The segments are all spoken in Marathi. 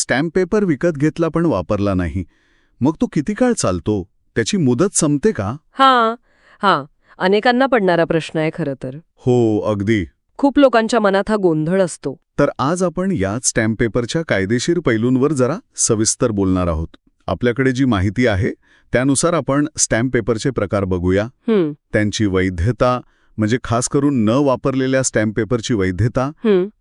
स्टॅम्प पेपर विकत घेतला पण वापरला नाही. मग तो किती काळ चालतो? त्याची मुदत संपते का? हां. हां. अनेकांना पडणारा प्रश्न आहे खरं तर. हो अगदी. खूप लोकांच्या मनात हा गोंधळ असतो. तर आज आपण याच स्टॅम्प पेपरच्या कायदेशीर पैलूंवर जरा सविस्तर बोलणार आहोत. आपल्याकडे जी माहिती आहे त्यानुसार आपण स्टॅम्प पेपरचे प्रकार बघूया. हं, त्यांची वैधता म्हणजे खास करून न वापरलेल्या स्टॅम्प पेपरची वैधता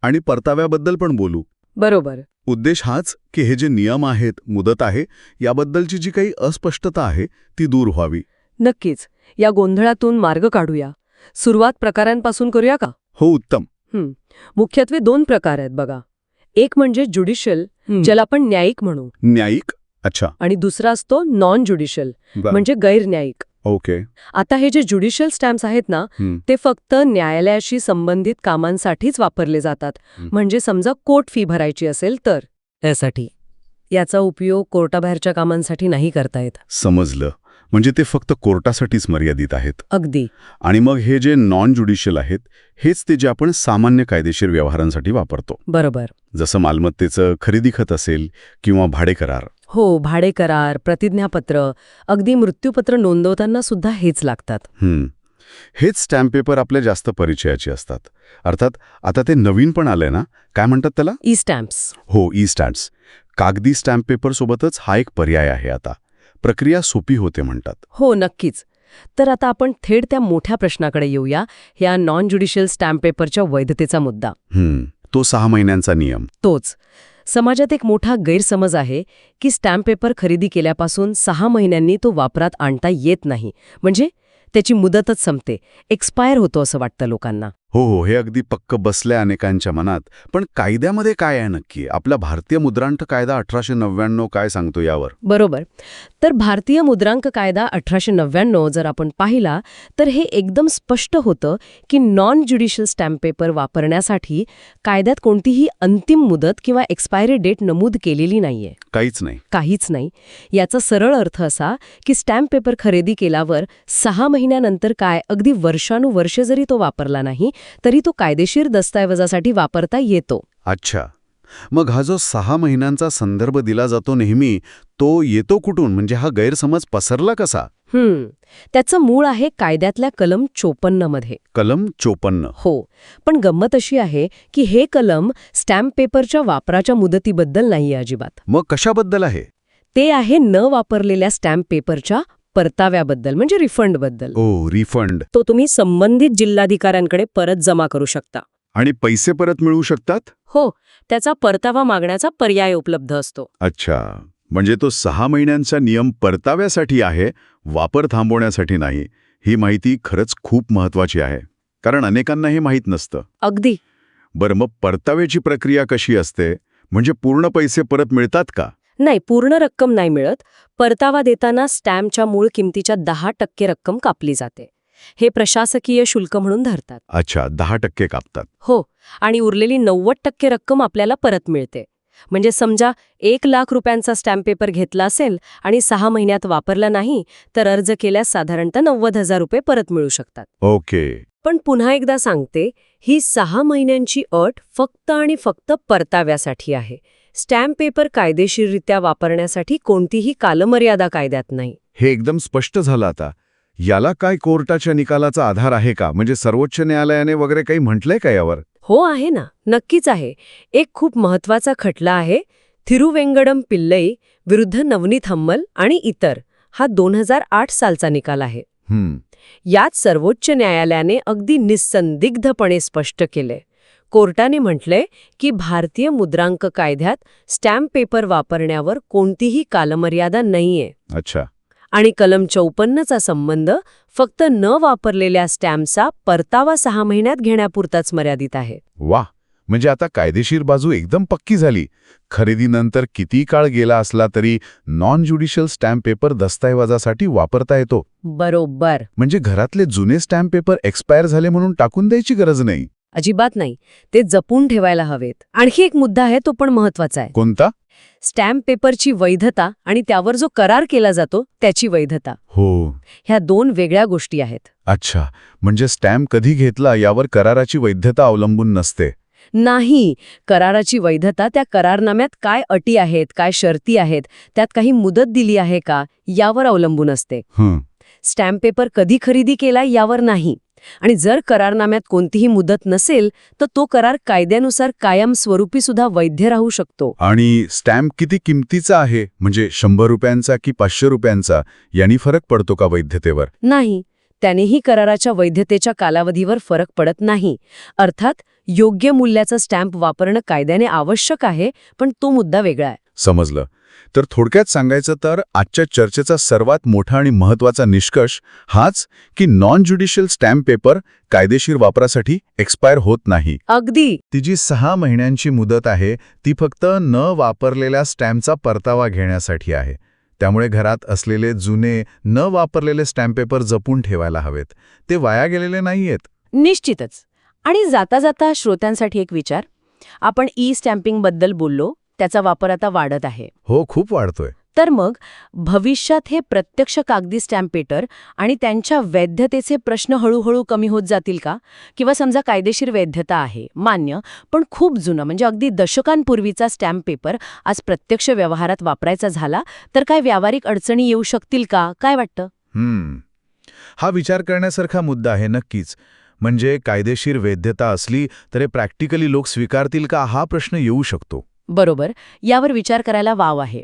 आणि परताव्याबद्दल पण बोलू. बरोबर. उद्देश हाच की हे जे नियम आहेत मुदत आहे याबद्दलची जी काही अस्पष्टता आहे ती दूर व्हावी. नक्कीच. या गोंधळातून मार्ग काढूया. सुरुवात प्रकारांपासून करूया का? हो उत्तम. हं, मुख्यत्वे दोन प्रकार आहेत बघा. एक म्हणजे ज्युडिशियल ज्याला आपण न्यायिक म्हणू. न्यायिक? अच्छा. आणि दुसरा असतो नॉन ज्युडिशियल. म्हणजे गैरन्यायिक. ओके आता हे जे ज्युडिशियल स्टॅम्प्स आहेत ना. ते फक्त न्यायालयाशी संबंधित कामांसाठीच वापरले जातात. हं. म्हणजे समजा कोर्ट फी भरायची असेल तर. त्यासाठी याचा उपयोग कोर्टाबाहेरच्या कामांसाठी नाही करता येत. समजलं. म्हणजे ते फक्त कोर्टासाठीच मर्यादित आहेत. अगदी. आणि मग हे जे नॉन ज्युडिशियल आहेत हेच ते जे आपण सामान्य कायदेशीर व्यवहारांसाठी वापरतो. बरोबर. जसं मालमत्तेचं खरेदी खत असेल किंवा भाडे करार हो भाडे करार प्रतिज्ञापत्र अगदी मृत्यूपत्र नोंदवताना सुद्धा हेच लागतात. हेच स्टॅम्प पेपर आपल्या जास्त परिचयाचे असतात. अर्थात आता ते नवीन पण आलंय ना? काय म्हणतात त्याला? ई स्टॅम्प्स हो ई स्टॅम्प्स कागदी स्टॅम्प पेपरसोबतच हा एक पर्याय आहे आता. प्रक्रिया सोपी होते म्हणतात. हो नक्कीच. तर आता आपण थेट त्या मोठ्या प्रश्नाकडे येऊया ह्या नॉन ज्युडिशियल स्टॅम्प पेपरच्या वैधतेचा मुद्दा. तो सहा महिन्यांचा नियम. तोच. समाजात एक मोठा गैरसमज आहे की स्टॅम्प पेपर खरेदी केल्यापासून सहा महिन्यांनी तो वापरात आणता येत नाही. म्हणजे त्याची मुदतच संपते. एक्सपायर होतो असं वाटतं लोकांना. हो हो हे अगदी पक्क बसलंय अनेकांच्या मनात. पण कायद्यामध्ये काय आहे नक्की? आपला भारतीय मुद्रांक कायदा अठराशे नव्याण्णव काय सांगतो यावर? बरोबर. तर भारतीय मुद्रांक कायदा अठराशे नव्याण्णव जर आपण पाहिला तर हे एकदम स्पष्ट होतं की नॉन ज्युडिशियल स्टॅम्प पेपर वापरण्यासाठी कायद्यात कोणतीही अंतिम मुदत किंवा एक्सपायरी डेट नमूद केलेली नाहीये. काहीच नाही. काहीच नाही. याचा सरळ अर्थ असा की स्टॅम्प पेपर खरेदी केल्यावर सहा महिन्यानंतर काय अगदी वर्षानुवर्ष जरी तो वापरला नाही तरी तो कायदेशीर दस्तऐवजासाठी वापरता येतो. अच्छा. मग हा जो सहा महिन्यांचा संदर्भ दिला जातो नेहमी तो येतो कुठून? म्हणजे हा गैरसमज पसरला कसा? हम्म. त्याचं मूळ आहे कायद्यातल्या कलम चोपन्नमध्ये. कलम चोपन्न. हो. पण गंमत अशी आहे की हे कलम स्टॅम्प पेपरच्या वापराच्या मुदतीबद्दल नाहीये अजिबात. मग कशाबद्दल आहे? ते आहे न वापरलेल्या स्टॅम्प पेपरच्या परताव्याबद्दल म्हणजे रिफंडबद्दल. ओ रिफंड. तो तुम्ही संबंधित जिल्हाधिकाऱ्यांकडे परत जमा करू शकता. आणि पैसे परत मिळू शकतात? हो त्याचा परतावा मागण्याचा पर्याय उपलब्ध असतो. अच्छा. म्हणजे तो सहा महिन्यांचा नियम परताव्यासाठी आहे वापर थांबवण्यासाठी नाही. ही माहिती खरंच खूप महत्वाची आहे. कारण अनेकांना हे माहीत नसतं. अगदी. बरं मग परताव्याची प्रक्रिया कशी असते? म्हणजे पूर्ण पैसे परत मिळतात का? नाही पूर्ण रक्कम नाही मिळत. परतावा देताना स्टॅम्पच्या मूळ किमतीच्या दहा टक्के रक्कम कापली जाते. हे प्रशासकीय शुल्क म्हणून धरतात. अच्छा दहा टक्के कापतात. हो आणि उरलेली नव्वद टक्के रक्कम आपल्याला परत मिळते. म्हणजे समजा एक लाख रुपयांचा स्टॅम्प पेपर घेतला असेल आणि सहा महिन्यात वापरला नाही तर अर्ज केल्यास साधारणतः नव्वद हजार रुपये परत मिळू शकतात. ओके. पण पुन्हा एकदा सांगते ही सहा महिन्यांची अट फक्त आणि फक्त परताव्यासाठी आहे. स्टॅम्प पेपर कायदेशीररित्या वापरण्यासाठी कोणतीही कालमर्यादा कायद्यात नाही. हे एकदम स्पष्ट झालं आता. याला काय कोर्टाच्या निकालाचा आधार आहे का? म्हणजे सर्वोच्च न्यायालयाने वगैरे काही म्हटलंय का यावर? हो आहे ना. नक्कीच आहे. एक खूप महत्त्वाचा खटला आहे. थिरुवेंगडम पिल्लई विरुद्ध नवनीत हम्मल आणि इतर. हा दोन हजार आठ सालचा निकाल आहे. हम्म. यात सर्वोच्च न्यायालयाने अगदी निस्संदिग्धपणे स्पष्ट केले कोर्टाने म्हटलंय की भारतीय मुद्रांक कायद्यात स्टॅम्प पेपर वापरण्यावर कोणतीही कालमर्यादा नाहीये. अच्छा. आणि कलम चौपन्नचा संबंध फक्त न वापरलेल्या स्टॅम्पचा परतावा सहा महिन्यात घेण्यापुरताच मर्यादित आहे. वा म्हणजे आता कायदेशीर बाजू एकदम पक्की झाली. खरेदीनंतर किती काळ गेला असला तरी नॉन ज्युडिशियल स्टॅम्प पेपर दस्तऐवजासाठी वापरता येतो. बरोबर. म्हणजे घरातले जुने स्टॅम्प पेपर एक्सपायर झाले म्हणून टाकून द्यायची गरज नाही. अजिबात नाही. ते जपून ठेवायला हवेत. आणखी एक मुद्दा आहे तो पण महत्त्वाचा आहे. कोणता? स्टॅम्प पेपरची वैधता आणि त्यावर जो करार केला जातो त्याची वैधता. हो. ह्या दोन वेगळ्या गोष्टी आहेत. अच्छा. म्हणजे स्टॅम्प कधी घेतला यावर कराराची वैधता अवलंबून नसते. नाही. कराराची वैधता त्या करारनाम्यात काय अटी आहेत काय शर्ती आहेत त्यात काही मुदत दिली आहे का यावर अवलंबून असते. स्टॅम्प पेपर कधी खरेदी केला यावर नाही. आणि जर करारनाम्यात कोणतीही मुदत नसेल तर तो करार कायद्यानुसार कायम स्वरूपी सुद्धा वैध राहू शकतो. आणि स्टॅम्प किती किमतीचा आहे? म्हणजे शंभर रुपयांचा की पाचशे रुपयांचा? यांनी फरक पडतो का वैधतेवर? नाही. त्यानेही कराराच्या वैधतेच्या कालावधीवर फरक पडत नाही. अर्थात योग्य मूल्याचा स्टॅम्प वापरणं कायद्याने आवश्यक आहे पण तो मुद्दा वेगळा आहे. समजलं. तर थोडक्यात सांगायचं तर आजच्या चर्चेचा सर्वात मोठा आणि महत्त्वाचा निष्कर्ष हाच की नॉन ज्युडिशियल स्टॅम्प पेपर कायदेशीर वापरासाठी एक्सपायर होत नाही. अगदी. ती जी सहा महिन्यांची मुदत आहे ती फक्त न वापरलेल्या स्टॅम्पचा परतावा घेण्यासाठी आहे. त्यामुळे घरात असलेले जुने न वापरलेले स्टॅम्प पेपर जपून ठेवायला हवेत. ते वाया गेलेले नाहीयेत. निश्चितच. आणि जाता जाता श्रोत्यांसाठी एक विचार. आपण ई स्टॅम्पिंगबद्दल बोललो त्याचा वापर आता वाढत आहे. हो खूप वाढतोय. तर मग भविष्यात हे प्रत्यक्ष कागदी स्टॅम्प पेटर आणि त्यांच्या वैधतेचे प्रश्न हळूहळू कमी होत जातील का? किंवा समजा कायदेशीर वैधता आहे मान्य पण खूप जुनं म्हणजे अगदी दशकांपूर्वीचा स्टॅम्प पेपर आज प्रत्यक्ष व्यवहारात वापरायचा झाला तर काय व्यावहारिक अडचणी येऊ शकतील का? काय वाटतं? हा विचार करण्यासारखा मुद्दा आहे नक्कीच. म्हणजे कायदेशीर वैधता असली तर हे प्रॅक्टिकली लोक स्वीकारतील का? हा प्रश्न येऊ शकतो. बरोबर यावर विचार करायला वाव आहे.